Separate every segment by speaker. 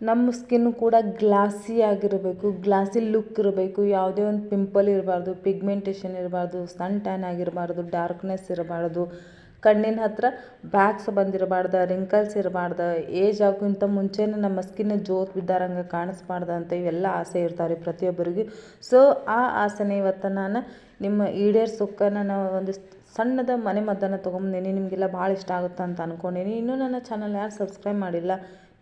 Speaker 1: ನಮ್ಮ ಸ್ಕಿನ್ ಕೂಡ ಗ್ಲಾಸಿ ಆಗಿರಬೇಕು ಗ್ಲಾಸಿ ಲುಕ್ ಇರಬೇಕು. ಯಾವುದೇ ಒಂದು ಪಿಂಪಲ್ ಇರಬಾರ್ದು ಪಿಗ್ಮೆಂಟೇಷನ್ ಇರಬಾರ್ದು ಸನ್ ಟ್ಯಾನ್ ಆಗಿರಬಾರ್ದು ಡಾರ್ಕ್ನೆಸ್ ಇರಬಾರ್ದು. ಕಣ್ಣಿನ ಹತ್ತಿರ ಬ್ಯಾಗ್ಸ್ ಬಂದಿರಬಾರ್ದು ರಿಂಕಲ್ಸ್ ಇರಬಾರ್ದು. ಏಜ್ ಆಗೋಕ್ಕಿಂತ ಮುಂಚೆನೇ ನಮ್ಮ ಸ್ಕಿನ್ ಜೋತ್ ಬಿದ್ದಾರಂಗೆ ಕಾಣಿಸ್ಬಾರ್ದು ಅಂತ ಇವೆಲ್ಲ ಆಸೆ ಇರ್ತಾವೆ ರೀ ಪ್ರತಿಯೊಬ್ಬರಿಗೂ. ಸೊ ಆ ಆಸೆನೇ ಇವತ್ತು ನಾನು ನಿಮ್ಮ ಈಡೇರ್ಸೋಕೆ ನಾನು ಒಂದು ಸಣ್ಣದ ಮನೆ ಮದ್ದನ್ನು ತೊಗೊಂಬಂದೀನಿ, ನಿಮಗೆಲ್ಲ ಭಾಳ ಇಷ್ಟ ಆಗುತ್ತೆ ಅಂತ ಅಂದ್ಕೊಂಡೀನಿ ಇನ್ನೂ ನನ್ನ ಚಾನಲ್ ಯಾರು ಸಬ್ಸ್ಕ್ರೈಬ್ ಮಾಡಿಲ್ಲ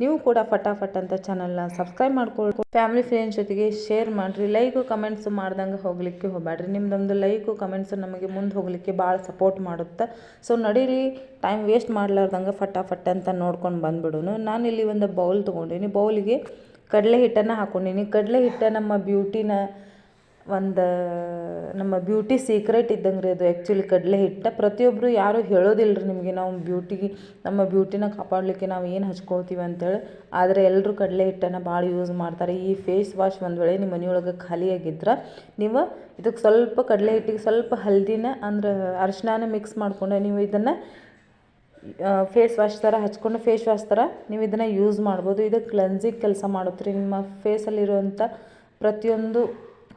Speaker 1: ನೀವು ಕೂಡ ಫಟಾಫಟ್ ಅಂತ ಚಾನಲ್ನ ಸಬ್ಸ್ಕ್ರೈಬ್ ಮಾಡ್ಕೊಳ್ಕೊ ಫ್ಯಾಮಿಲಿ ಫ್ರೆಂಡ್ಸ್ ಜೊತೆಗೆ ಶೇರ್ ಮಾಡಿರಿ ಲೈಕು ಕಮೆಂಟ್ಸು ಮಾಡ್ದಂಗೆ ಹೋಗಲಿಕ್ಕೆ ಹೋಗಬೇಡ್ರಿ ನಿಮ್ದೊಂದು ಲೈಕು ಕಮೆಂಟ್ಸು ನಮಗೆ ಮುಂದೆ ಹೋಗಲಿಕ್ಕೆ ಭಾಳ ಸಪೋರ್ಟ್ ಮಾಡುತ್ತೆ. ಸೊ ನಡೀರಿ ಟೈಮ್ ವೇಸ್ಟ್ ಮಾಡ್ಲಾರ್ದಂಗೆ ಫಟಾಫಟ್ ಅಂತ ನೋಡ್ಕೊಂಡು ಬಂದ್ಬಿಡೋನು ನಾನಿಲ್ಲಿ ಒಂದು ಬೌಲ್ ತೊಗೊಂಡೀನಿ. ಬೌಲಿಗೆ ಕಡಲೆ ಹಿಟ್ಟನ್ನು ಹಾಕ್ಕೊಂಡೀನಿ ಕಡಲೆ ಹಿಟ್ಟ ನಮ್ಮ ಬ್ಯೂಟಿನ ಒಂದು ನಮ್ಮ ಬ್ಯೂಟಿ ಸೀಕ್ರೆಟ್ ಇದ್ದಂಗೆ ರೀ ಅದು ಆ್ಯಕ್ಚುಲಿ ಕಡಲೆ ಹಿಟ್ಟು. ಪ್ರತಿಯೊಬ್ಬರು ಯಾರೂ ಹೇಳೋದಿಲ್ಲ ರೀ ನಿಮಗೆ ನಾವು ಬ್ಯೂಟಿಗೆ ನಮ್ಮ ಬ್ಯೂಟಿನ ಕಾಪಾಡಲಿಕ್ಕೆ ನಾವು ಏನು ಹಚ್ಕೊಳ್ತೀವಿ ಅಂತೇಳಿ. ಆದರೆ ಎಲ್ಲರೂ ಕಡಲೆ ಹಿಟ್ಟನ್ನು ಭಾಳ ಯೂಸ್ ಮಾಡ್ತಾರೆ. ಈ ಫೇಸ್ ವಾಶ್ ಒಂದು ವೇಳೆ ನಿಮ್ಮ ಮನೆಯೊಳಗೆ ಖಾಲಿಯಾಗಿದ್ರೆ ನೀವು ಇದಕ್ಕೆ ಸ್ವಲ್ಪ ಕಡಲೆ ಹಿಟ್ಟಿಗೆ ಸ್ವಲ್ಪ ಹಲ್ದಿನ ಅಂದ್ರೆ ಅರಿಶಿನ ಮಿಕ್ಸ್ ಮಾಡಿಕೊಂಡು ನೀವು ಇದನ್ನು ಫೇಸ್ ವಾಶ್ ಥರ ಹಚ್ಕೊಂಡು ಫೇಸ್ ವಾಶ್ ಥರ ನೀವು ಇದನ್ನು ಯೂಸ್ ಮಾಡ್ಬೋದು. ಇದು ಕ್ಲೆನ್ಸಿಂಗ್ ಕೆಲಸ ಮಾಡುತ್ತೆ ರೀ ನಿಮ್ಮ ಫೇಸಲ್ಲಿರುವಂಥ ಪ್ರತಿಯೊಂದು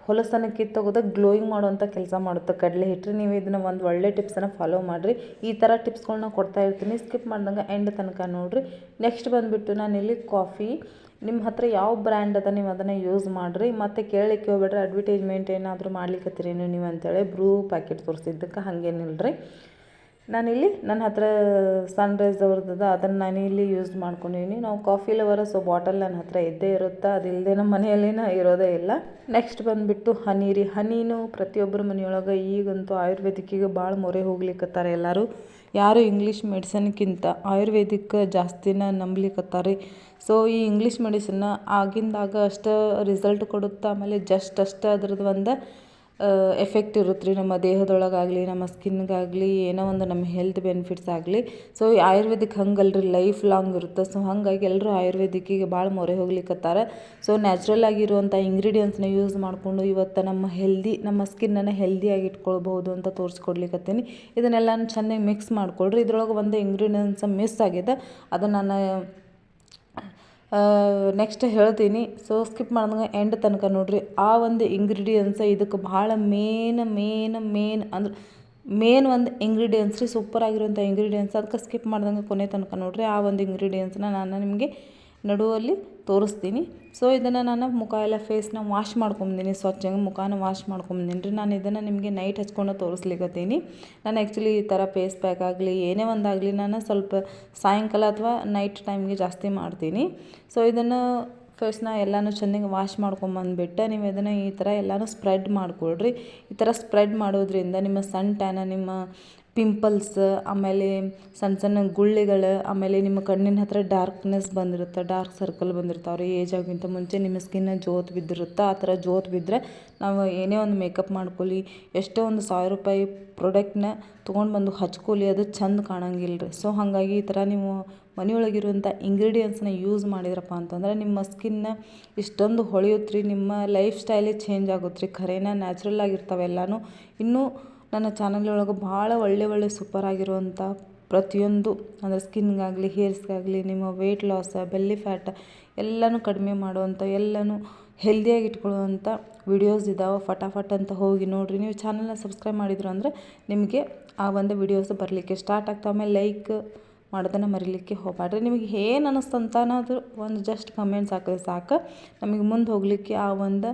Speaker 1: ಹೊಲಸನ್ನು ಕಿತ್ತೊಗೆದು ಗ್ಲೋಯಿಂಗ್ ಮಾಡುವಂಥ ಕೆಲಸ ಮಾಡುತ್ತೆ. ಕಡಲೆ ಹಿಟ್ಟು ನೀವು ಇದನ್ನು ಒಂದು ಒಳ್ಳೆ ಟಿಪ್ಸನ್ನು ಫಾಲೋ ಮಾಡಿರಿ. ಈ ಥರ ಟಿಪ್ಸ್ಗಳನ್ನ ಕೊಡ್ತಾ ಇರ್ತೀನಿ. ಸ್ಕಿಪ್ ಮಾಡ್ದಂಗೆ ಎಂಡ್ ತನಕ ನೋಡಿರಿ. ನೆಕ್ಸ್ಟ್ ಬಂದುಬಿಟ್ಟು ನಾನಿಲ್ಲಿ ಕಾಫಿ ನಿಮ್ಮ ಹತ್ರ ಯಾವ ಬ್ರ್ಯಾಂಡ್ ಅದ ನೀವು ಅದನ್ನು ಯೂಸ್ ಮಾಡಿರಿ. ಮತ್ತು ಕೇಳಲಿಕ್ಕೆ ಹೋಗ್ಬೇಡ್ರಿ. ಅಡ್ವರ್ಟೈಸ್ಮೆಂಟ್ ಏನಾದರೂ ಮಾಡ್ಲಿಕ್ಕತ್ತೀರೇನು ನೀವು ಅಂತೇಳಿ. ಬ್ರೂ ಪ್ಯಾಕೆಟ್ ತೋರಿಸಿದ್ದಕ್ಕೆ ಹಾಗೇನಿಲ್ಲ ರೀ ನಾನಿಲ್ಲಿ ನನ್ನ ಹತ್ರ ಸನ್ರೈಸ್ ಅವ್ರದ್ದು ಅದನ್ನು ನಾನು ಇಲ್ಲಿ ಯೂಸ್ ಮಾಡ್ಕೊಂಡಿದ್ದೀನಿ ನಾವು ಕಾಫಿ ಲವರ ಸೊ ಬಾಟಲ್ ನನ್ನ ಹತ್ರ ಇದ್ದೇ ಇರುತ್ತಾ? ಅದಿಲ್ಲದೆ ನಮ್ಮ ಮನೆಯಲ್ಲಿನ ಇರೋದೇ ಇಲ್ಲ. ನೆಕ್ಸ್ಟ್ ಬಂದುಬಿಟ್ಟು ಹನಿ ರೀ. ಹನಿನೂ ಪ್ರತಿಯೊಬ್ಬರ ಮನೆಯೊಳಗೆ ಈಗಂತೂ ಆಯುರ್ವೇದಿಕ್ಕಿಗೆ ಭಾಳ ಮೊರೆ ಹೋಗ್ಲಿಕ್ಕತ್ತಾರೆ ಎಲ್ಲರೂ. ಯಾರು ಇಂಗ್ಲೀಷ್ ಮೆಡಿಸನ್ಕ್ಕಿಂತ ಆಯುರ್ವೇದಿಕ್ ಜಾಸ್ತಿನ ನಂಬ್ಲಿಕ್ಕತ್ತಾರೆ ಸೊ ಈ ಇಂಗ್ಲೀಷ್ ಮೆಡಿಸನ್ನ ಆಗಿಂದಾಗ ಅಷ್ಟು ರಿಸಲ್ಟ್ ಕೊಡುತ್ತಾ? ಆಮೇಲೆ ಜಸ್ಟ್ ಅಷ್ಟು ಅದ್ರದ್ದು ಒಂದು ಎಫೆಕ್ಟ್ ಇರುತ್ತೆ ರೀ ನಮ್ಮ ದೇಹದೊಳಗಾಗಲಿ, ನಮ್ಮ ಸ್ಕಿನ್ಗಾಗಲಿ ಏನೋ ಒಂದು ನಮ್ಮ ಹೆಲ್ತ್ ಬೆನಿಫಿಟ್ಸ್ ಆಗಲಿ. ಸೊ ಆಯುರ್ವೇದಿಕ್ ಹಂಗಲ್ಲ ರೀ ಲೈಫ್ ಲಾಂಗ್ ಇರುತ್ತೆ. ಸೊ ಹಾಗಾಗಿ ಎಲ್ಲರೂ ಆಯುರ್ವೇದಿಕ್ಕಿಗೆ ಭಾಳ ಮೊರೆ ಹೋಗ್ಲಿಕ್ಕತ್ತಾರೆ ಸೊ ನ್ಯಾಚುರಲ್ ಆಗಿರುವಂಥ ಇಂಗ್ರೀಡಿಯೆಂಟ್ಸ್ನ ಯೂಸ್ ಮಾಡಿಕೊಂಡು ಇವತ್ತು ನಮ್ಮ ಹೆಲ್ದಿ ನಮ್ಮ ಸ್ಕಿನ್ನನ್ನು ಹೆಲ್ದಿಯಾಗಿ ಇಟ್ಕೊಳ್ಬೋದು ಅಂತ ತೋರಿಸ್ಕೊಡ್ಲಿಕ್ಕತ್ತೀನಿ ಇದನ್ನೆಲ್ಲ ಚೆನ್ನಾಗಿ ಮಿಕ್ಸ್ ಮಾಡಿಕೊಡ್ರಿ ಇದ್ರೊಳಗೆ ಒಂದು ಇಂಗ್ರೀಡಿಯೆಂಟ್ಸ್ ಮಿಸ್ ಆಗಿದೆ. ಅದು ನಾನು ನೆಕ್ಸ್ಟ್ ಹೇಳ್ತೀನಿ. ಸೊ ಸ್ಕಿಪ್ ಮಾಡ್ದಂಗೆ ಎಂಡ್ ತನಕ ನೋಡಿರಿ. ಆ ಒಂದು ಇಂಗ್ರೀಡಿಯೆಂಟ್ಸ್ ಇದಕ್ಕೆ ಭಾಳ ಮೇನ್ ಮೇನ್ ಮೇನ್ ಅಂದ್ರೆ ಮೇನ್ ಒಂದು ಇಂಗ್ರೀಡಿಯೆಂಟ್ಸ್ ರೀ ಸೂಪರ್ ಆಗಿರುವಂಥ ಇಂಗ್ರೀಡಿಯೆಂಟ್ಸ್ ಅದಕ್ಕೆ ಸ್ಕಿಪ್ ಮಾಡ್ದಂಗೆ ಕೊನೆ ತನಕ ನೋಡಿರಿ ಆ ಒಂದು ಇಂಗ್ರೀಡಿಯೆಂಟ್ಸ್ನ ನಾನು ನಿಮಗೆ ನಡುವಲ್ಲಿ ತೋರಿಸ್ತೀನಿ. ಸೊ ಇದನ್ನು ನಾನು ಮುಖ ಎಲ್ಲ ಫೇಸ್ನ ವಾಶ್ ಮಾಡ್ಕೊಂಬಂದೀನಿ ಸ್ವಚ್ಛಂಗೆ ಮುಖಾನ ವಾಶ್ ಮಾಡ್ಕೊಂಬಂದೀನಿ. ರೀ ನಾನು ಇದನ್ನು ನಿಮಗೆ ನೈಟ್ ಹಚ್ಕೊಂಡು ತೋರಿಸ್ಲಿಕ್ಕತ್ತೀನಿ ನಾನು ಆ್ಯಕ್ಚುಲಿ ಈ ಥರ ಫೇಸ್ ಪ್ಯಾಕ್ ಆಗಲಿ, ಏನೇ ಒಂದಾಗಲಿ ನಾನು ಸ್ವಲ್ಪ ಸಾಯಂಕಾಲ ಅಥವಾ ನೈಟ್ ಟೈಮ್ಗೆ ಜಾಸ್ತಿ ಮಾಡ್ತೀನಿ. ಸೊ ಇದನ್ನು ಫೇಸ್ನ ಎಲ್ಲನೂ ಚೆನ್ನಾಗಿ ವಾಶ್ ಮಾಡ್ಕೊಂಬಂದ್ಬಿಟ್ಟು ನೀವು ಇದನ್ನು ಈ ಥರ ಎಲ್ಲನೂ ಸ್ಪ್ರೆಡ್ ಮಾಡಿಕೊಳ್ರಿ. ಈ ಥರ ಸ್ಪ್ರೆಡ್ ಮಾಡೋದ್ರಿಂದ ನಿಮ್ಮ ಸನ್ ಟ್ಯಾನ ನಿಮ್ಮ ಪಿಂಪಲ್ಸ್ ಆಮೇಲೆ ಸಣ್ಣ ಸಣ್ಣ ಗುಳ್ಳೆಗಳು, ಆಮೇಲೆ ನಿಮ್ಮ ಕಣ್ಣಿನ ಹತ್ತಿರ ಡಾರ್ಕ್ನೆಸ್ ಬಂದಿರುತ್ತೆ ಡಾರ್ಕ್ ಸರ್ಕಲ್ ಬಂದಿರ್ತಾವೆ ರೀ ಏಜ್ ಆಗೋಕ್ಕಿಂತ ಮುಂಚೆ ನಿಮ್ಮ ಸ್ಕಿನ್ನ ಜೋತ್ ಬಿದ್ದಿರುತ್ತೆ. ಆ ಥರ ಜೋತ್ ಬಿದ್ದರೆ ನಾವು ಏನೇ ಒಂದು ಮೇಕಪ್ ಮಾಡ್ಕೊಳ್ಳಿ, ಎಷ್ಟೋ ಒಂದು ಸಾವಿರ ರೂಪಾಯಿ ಪ್ರಾಡಕ್ಟ್ನ ತೊಗೊಂಡು ಬಂದು ಹಚ್ಕೊಳ್ಳಿ, ಅದು ಚಂದ ಕಾಣಂಗಿಲ್ಲ ರೀ ಸೊ ಹಾಗಾಗಿ ಈ ಥರ ನೀವು ಮನೆಯೊಳಗಿರುವಂಥ ಇಂಗ್ರೀಡಿಯೆಂಟ್ಸ್ನ ಯೂಸ್ ಮಾಡಿದ್ರಪ್ಪ ಅಂತಂದ್ರೆ ನಿಮ್ಮ ಸ್ಕಿನ್ನ ಇಷ್ಟೊಂದು ಹೊಳೆಯುತ್ತೆ ರೀ ನಿಮ್ಮ ಲೈಫ್ ಸ್ಟೈಲೇ ಚೇಂಜ್ ಆಗುತ್ತೆ ರೀ ಖರೇನ ನ್ಯಾಚುರಲ್ ಆಗಿರ್ತಾವೆ ಎಲ್ಲನೂ. ಇನ್ನೂ ನನ್ನ ಚಾನಲ್ ಒಳಗೆ ಭಾಳ ಒಳ್ಳೆ ಒಳ್ಳೆ ಸೂಪರ್ ಆಗಿರುವಂಥ ಪ್ರತಿಯೊಂದು, ಅಂದರೆ ಸ್ಕಿನ್ಗಾಗಲಿ, ಹೇರ್ಸ್ಗಾಗಲಿ, ನಿಮ್ಮ ವೆಯ್ಟ್ ಲಾಸ ಬೆಲ್ಲಿ ಫ್ಯಾಟ್ ಎಲ್ಲನೂ ಕಡಿಮೆ ಮಾಡುವಂಥ, ಎಲ್ಲನೂ ಹೆಲ್ದಿಯಾಗಿ ಇಟ್ಕೊಳ್ಳುವಂಥ ವಿಡಿಯೋಸ್ ಇದ್ದಾವೆ ಫಟಾಫಟ್ ಅಂತ ಹೋಗಿ ನೋಡಿರಿ. ನೀವು ಚಾನಲ್ನ ಸಬ್ಸ್ಕ್ರೈಬ್ ಮಾಡಿದ್ರು ಅಂದರೆ ನಿಮಗೆ ಆ ಒಂದು ವಿಡಿಯೋಸ್ ಬರಲಿಕ್ಕೆ ಸ್ಟಾರ್ಟ್ ಆಗ್ತಾವೆ. ಆಮೇಲೆ ಲೈಕ್ ಮಾಡೋದನ್ನು ಮರಿಲಿಕ್ಕೆ ಹೋಗಬೇಡ್ರಿ ನಿಮಗೆ ಏನು ಅನ್ನಿಸ್ತು ಅಂತ ಅನ್ನೋದು ಒಂದು ಜಸ್ಟ್ ಕಮೆಂಟ್ಸ್ ಹಾಕಿದ್ರೆ ಸಾಕು. ನಮಗೆ ಮುಂದೆ ಹೋಗಲಿಕ್ಕೆ ಆ ಒಂದು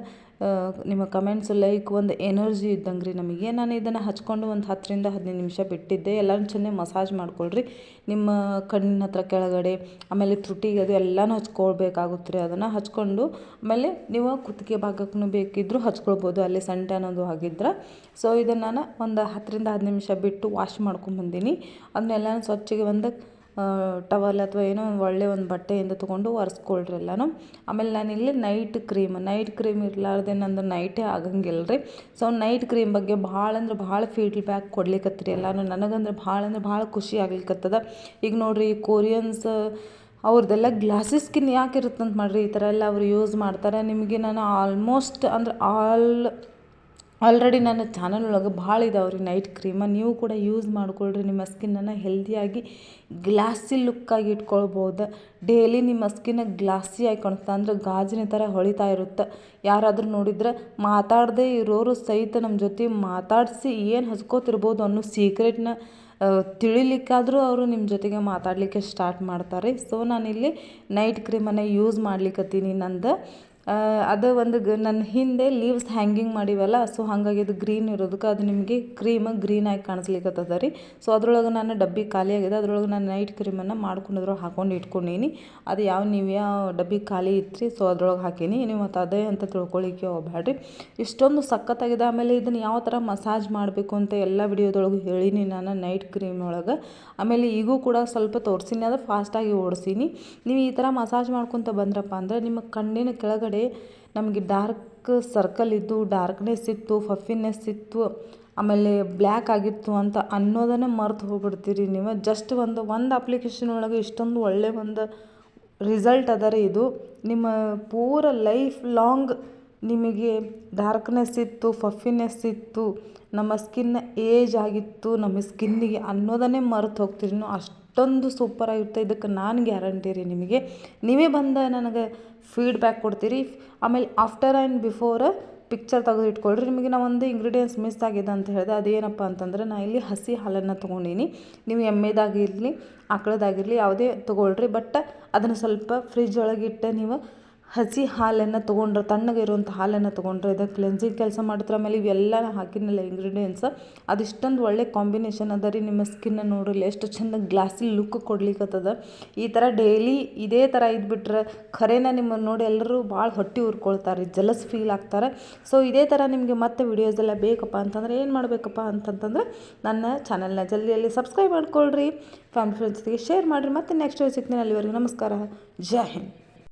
Speaker 1: ನಿಮ್ಮ ಕಮೆಂಟ್ಸ್ ಲೈಕ್ ಒಂದು ಎನರ್ಜಿ ಇದ್ದಂಗೆ ರೀ ನಮಗೆ. ನಾನು ಇದನ್ನು ಹಚ್ಕೊಂಡು ಒಂದು ಹತ್ತರಿಂದ ಹದಿನೈದು ನಿಮಿಷ ಬಿಟ್ಟಿದ್ದೆ. ಎಲ್ಲನೂ ಚೆನ್ನಾಗಿ ಮಸಾಜ್ ಮಾಡ್ಕೊಳ್ರಿ. ನಿಮ್ಮ ಕಣ್ಣಿನ ಹತ್ರ ಕೆಳಗಡೆ, ಆಮೇಲೆ ತುಟಿಗೆ ಅದು ಎಲ್ಲನೂ ಹಚ್ಕೊಳ್ಬೇಕಾಗುತ್ತೆ ರೀ ಅದನ್ನು ಹಚ್ಕೊಂಡು, ಆಮೇಲೆ ನೀವು ಕುತ್ತಿಗೆ ಭಾಗಕ್ಕೂ ಬೇಕಿದ್ದರೂ ಹಚ್ಕೊಳ್ಬೋದು. ಅಲ್ಲಿ ಸಂಟೆ ಅನ್ನೋದು ಆಗಿದ್ರೆ ಸೊ ಇದನ್ನು ನಾನು ಒಂದು ಹತ್ತರಿಂದ ಹದಿನೈದು ನಿಮಿಷ ಬಿಟ್ಟು ವಾಶ್ ಮಾಡ್ಕೊಂಬಂದೀನಿ ಅದನ್ನೆಲ್ಲ ಸ್ವಚ್ಛಗೆ ಒಂದು ಟವಲ್ ಅಥವಾ ಏನೋ ಒಂದು ಒಳ್ಳೆಯ ಒಂದು ಬಟ್ಟೆಯಿಂದ ತೊಗೊಂಡು ಒರೆಸ್ಕೊಳ್ರಿ ಎಲ್ಲನೂ ಆಮೇಲೆ ನಾನಿಲ್ಲಿ ನೈಟ್ ಕ್ರೀಮ್ ನೈಟ್ ಕ್ರೀಮ್ ಇರಲಾರ್ದೆ ನಂದು ನೈಟೇ ಆಗಂಗಿಲ್ಲ ರೀ ಸೊ ನೈಟ್ ಕ್ರೀಮ್ ಬಗ್ಗೆ ಭಾಳ ಅಂದ್ರೆ ಭಾಳ ಫೀಡ್ಬ್ಯಾಕ್ ಕೊಡ್ಲಿಕ್ಕತ್ರಿ ಎಲ್ಲನೂ. ನನಗಂದ್ರೆ ಭಾಳ ಅಂದ್ರೆ ಭಾಳ ಖುಷಿ ಆಗ್ಲಿಕ್ಕತ್ತದ ಈಗ ನೋಡಿರಿ ಕೊರಿಯನ್ಸ್ ಅವ್ರದ್ದೆಲ್ಲ ಗ್ಲಾಸಿ ಸ್ಕಿನ್ ಯಾಕೆ ಇರುತ್ತಂತ ಮಾಡಿರಿ? ಈ ಥರ ಎಲ್ಲ ಅವ್ರು ಯೂಸ್ ಮಾಡ್ತಾರೆ. ನಿಮಗೆ ನಾನು ಆಲ್ಮೋಸ್ಟ್ ಅಂದ್ರೆ ಆಲ್ ಆಲ್ರೆಡಿ ನನ್ನ ಚಾನಲ್ ಒಳಗೆ ಭಾಳ ಇದಾವೆ ರೀ ನೈಟ್ ಕ್ರೀಮ ನೀವು ಕೂಡ ಯೂಸ್ ಮಾಡ್ಕೊಳ್ರಿ. ನಿಮ್ಮ ಸ್ಕಿನ್ನನ್ನು ಹೆಲ್ದಿಯಾಗಿ ಗ್ಲಾಸಿ ಲುಕ್ಕಾಗಿ ಇಟ್ಕೊಳ್ಬೋದು. ಡೈಲಿ ನಿಮ್ಮ ಸ್ಕಿನ್ ಗ್ಲಾಸಿಯಾಗಿ ಕಾಣಿಸ್ತಾ ಅಂದರೆ ಗಾಜಿನ ಥರ ಹೊಳಿತಾ ಇರುತ್ತೆ. ಯಾರಾದರೂ ನೋಡಿದ್ರೆ ಮಾತಾಡದೇ ಇರೋರು ಸಹಿತ ನಮ್ಮ ಜೊತೆ ಮಾತಾಡಿಸಿ ಏನು ಹಚ್ಕೋತಿರ್ಬೋದು ಅನ್ನೋ ಸೀಕ್ರೆಟ್ನ ತಿಳಿಲಿಕ್ಕಾದರೂ ಅವರು ನಿಮ್ಮ ಜೊತೆಗೆ ಮಾತಾಡಲಿಕ್ಕೆ ಸ್ಟಾರ್ಟ್ ಮಾಡ್ತಾರೆ. ಸೊ ನಾನಿಲ್ಲಿ ನೈಟ್ ಕ್ರೀಮನ್ನು ಯೂಸ್ ಮಾಡ್ಲಿಕ್ಕತ್ತೀನಿ ನಂದು. ಅದು ಒಂದು ಗ ನನ್ನ ಹಿಂದೆ ಲೀವ್ಸ್ ಹ್ಯಾಂಗಿಂಗ್ ಮಾಡಿವಲ್ಲ ಸೊ ಹಾಗಾಗಿ ಅದು ಗ್ರೀನ್ ಇರೋದಕ್ಕೆ ಅದು ನಿಮಗೆ ಕ್ರೀಮ್ ಗ್ರೀನ್ ಆಗಿ ಕಾಣಿಸ್ಲಿಕ್ಕತ್ತದ ರೀ. ಸೊ ಅದ್ರೊಳಗೆ ನಾನು ಡಬ್ಬಿ ಖಾಲಿ ಆಗಿದೆ, ಅದ್ರೊಳಗೆ ನಾನು ನೈಟ್ ಕ್ರೀಮನ್ನು ಮಾಡ್ಕೊಂಡು ಅದ್ರೊಳಗೆ ಹಾಕೊಂಡು ಇಟ್ಕೊಂಡೀನಿ. ಅದು ಯಾವ, ನೀವು ಯಾವ ಡಬ್ಬಿ ಖಾಲಿ ಇತ್ತು ಸೊ ಅದ್ರೊಳಗೆ ಹಾಕೀನಿ. ನೀವು ಮತ್ತು ಅದೇ ಅಂತ ತಿಳ್ಕೊಳ್ಳಿಕ್ಕೆ ಹೋಗ್ಬೇಡ್ರಿ ಇಷ್ಟೊಂದು ಸಖತ್ತಾಗಿದೆ, ಆಮೇಲೆ ಇದನ್ನು ಯಾವ ಥರ ಮಸಾಜ್ ಮಾಡಬೇಕು ಅಂತ ಎಲ್ಲ ವಿಡಿಯೋದೊಳಗೆ ಹೇಳೀನಿ ನಾನು ನೈಟ್ ಕ್ರೀಮ್ ಒಳಗೆ. ಆಮೇಲೆ ಈಗೂ ಕೂಡ ಸ್ವಲ್ಪ ತೋರಿಸಿನಿ, ಅದು ಫಾಸ್ಟಾಗಿ ಓಡಿಸೀನಿ. ನೀವು ಈ ಥರ ಮಸಾಜ್ ಮಾಡ್ಕೊತ ಬಂದ್ರಪ್ಪ ಅಂದರೆ ನಿಮ್ಮ ಕಣ್ಣಿನ ಕೆಳಗಡೆ ನಮಗೆ ಡಾರ್ಕ್ ಸರ್ಕಲ್ ಇದ್ದು ಡಾರ್ಕ್ನೆಸ್ ಇತ್ತು ಫಫಿನೆಸ್ ಇತ್ತು, ಆಮೇಲೆ ಬ್ಲ್ಯಾಕ್ ಆಗಿತ್ತು ಅಂತ ಅನ್ನೋದನ್ನೇ ಮರೆತು ಹೋಗ್ಬಿಡ್ತೀರಿ ನೀವು. ಜಸ್ಟ್ ಒಂದು ಒಂದು ಅಪ್ಲಿಕೇಶನ್ ಒಳಗೆ ಇಷ್ಟೊಂದು ಒಳ್ಳೆ ಒಂದು ರಿಸಲ್ಟ್ ಅದ ಇದು. ನಿಮ್ಮ ಪೂರ ಲೈಫ್ ಲಾಂಗ್ ನಿಮಗೆ ಡಾರ್ಕ್ನೆಸ್ ಇತ್ತು ಫಫಿನೆಸ್ ಇತ್ತು, ನಮ್ಮ ಸ್ಕಿನ್ ಏಜ್ ಆಗಿತ್ತು, ನಮ್ಮ ಸ್ಕಿನ್ನಿಗೆ ಅನ್ನೋದನ್ನೇ ಮರೆತು ಹೋಗ್ತೀರಿ. ನೀವು ಅಷ್ಟೊಂದು ಸೂಪರಾಗಿರುತ್ತೆ ಇದಕ್ಕೆ ನಾನು ಗ್ಯಾರಂಟಿ ರೀ ನಿಮಗೆ. ನೀವೇ ಬಂದು ನನಗೆ ಫೀಡ್ಬ್ಯಾಕ್ ಕೊಡ್ತೀರಿ. ಆಮೇಲೆ ಆಫ್ಟರ್ ಆ್ಯಂಡ್ ಬಿಫೋರ್ ಪಿಕ್ಚರ್ ತೆಗೆದು ಇಟ್ಕೊಳ್ರಿ. ನಿಮಗೆ ನಾ ಒಂದು ಇಂಗ್ರೀಡಿಯೆಂಟ್ಸ್ ಮಿಸ್ ಆಗಿದೆ ಅಂತ ಹೇಳಿದೆ. ಅದೇನಪ್ಪ ಅಂತಂದ್ರೆ ನಾ ಇಲ್ಲಿ ಹಸಿ ಹಾಲನ್ನು ತೊಗೊಂಡೀನಿ. ನೀವು ಎಮ್ಮೆದಾಗಿರಲಿ, ಆಕಳದಾಗಿರಲಿ ಯಾವುದೇ ತೊಗೊಳ್ರಿ. ಬಟ್ ಅದನ್ನು ಸ್ವಲ್ಪ ಫ್ರಿಜ್ ಒಳಗಿಟ್ಟು ನೀವು ಹಸಿ ಹಾಲನ್ನು ತೊಗೊಂಡ್ರೆ, ತಣ್ಣಗೆ ಇರುವಂಥ ಹಾಲನ್ನು ತೊಗೊಂಡ್ರೆ ಇದು ಕ್ಲೆನ್ಸಿಂಗ್ ಕೆಲಸ ಮಾಡಿದ್ರೆ ಆಮೇಲೆ ಇವೆಲ್ಲ ಹಾಕಿನಲ್ಲ ಇಂಗ್ರೀಡಿಯೆಂಟ್ಸ್ ಅದಿಷ್ಟೊಂದು ಒಳ್ಳೆ ಕಾಂಬಿನೇಷನ್ ಅದ ರೀ ನಿಮ್ಮ ಸ್ಕಿನ್ನ ನೋಡ್ರಿ ಎಷ್ಟು ಚಂದ ಗ್ಲಾಸಿ ಲುಕ್ ಕೊಡ್ಲಿಕ್ಕತ್ತದ ಈ ಥರ ಡೈಲಿ ಇದೇ ಥರ ಇದ್ಬಿಟ್ರೆ ಖರೇನ ನಿಮ್ಮನ್ನು ನೋಡಿ ಎಲ್ಲರೂ ಭಾಳ ಹೊಟ್ಟೆ ಉರ್ಕೊಳ್ತಾರೆ ಜಲಸ್ ಫೀಲ್ ಆಗ್ತಾರೆ. ಸೊ ಇದೇ ಥರ ನಿಮಗೆ ಮತ್ತೆ ವಿಡಿಯೋಸ್ ಎಲ್ಲ ಬೇಕಪ್ಪ ಅಂತಂದ್ರೆ ಏನು ಮಾಡಬೇಕಪ್ಪ ಅಂತಂತಂದ್ರೆ ನನ್ನ ಚಾನಲ್ನ ಜಲ್ದಿಯಲ್ಲಿ ಸಬ್ಸ್ಕ್ರೈಬ್ ಮಾಡ್ಕೊಳ್ರಿ. ಫ್ಯಾಮಿಲಿ ಫ್ರೆಂಡ್ಸ್ ಜೊತೆಗೆ ಶೇರ್ ಮಾಡಿರಿ. ಮತ್ತೆ ನೆಕ್ಸ್ಟ್ ಸಿಗ್ತೀನಿ ಅಲ್ಲಿವರೆಗೂ. ನಮಸ್ಕಾರ. ಜೈ ಹಿಂದ್.